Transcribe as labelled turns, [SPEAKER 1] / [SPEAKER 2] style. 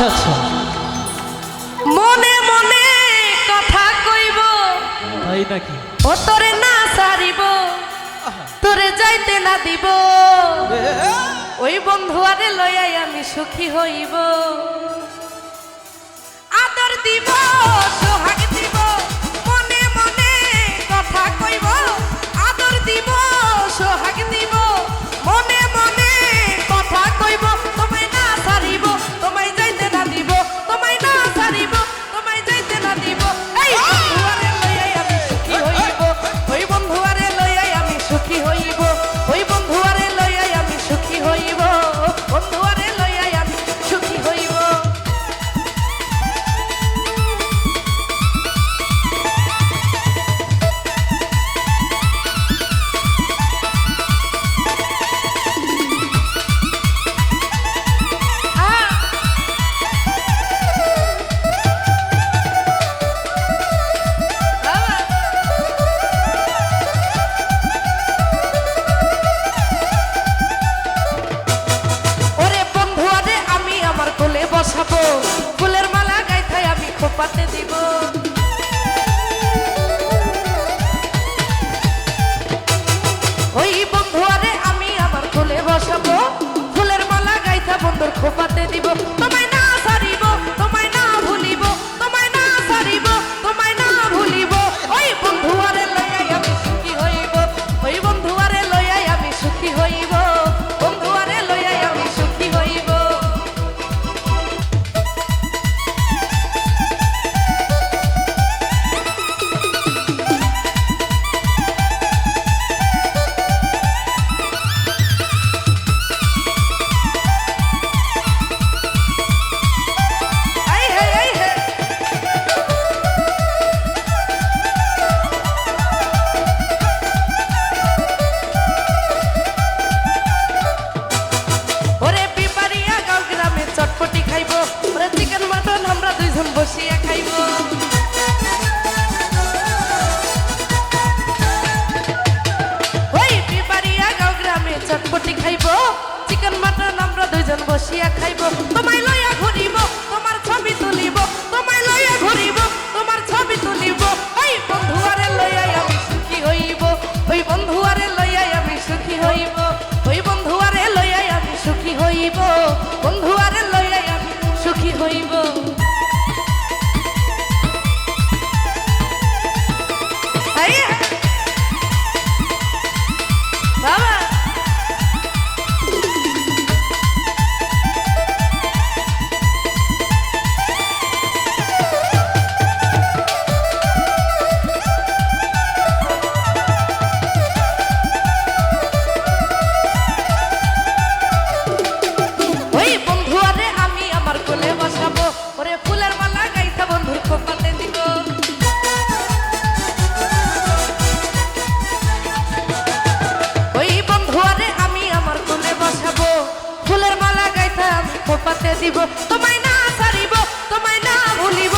[SPEAKER 1] আচ্ছা আচ্ছা।
[SPEAKER 2] মনে মনে কথা কইব।
[SPEAKER 1] তাই নাকি?
[SPEAKER 2] ও তোরে না সারিব তোরে যাইতে না দিব। ওই বন্ধু আরে লইয়াই আমি সুখী হইব। আদর দিব সোহাগ পাতে দিব। ওই বন্ধু আরে আমি আমার ফুলে বসাবো। ফুলের মালা গাইতা বন্ধুর খোপাতে দিব। এখন বসিয়া খাইব। ওই বিপারিয়া গাঁও গ্রামে চটপটি খাইব। চিকেন, মাটন আমরা দুইজন বসিয়া খাইব। বাঁচিব তোমায় না সারিব তোমায় না ভুলিব।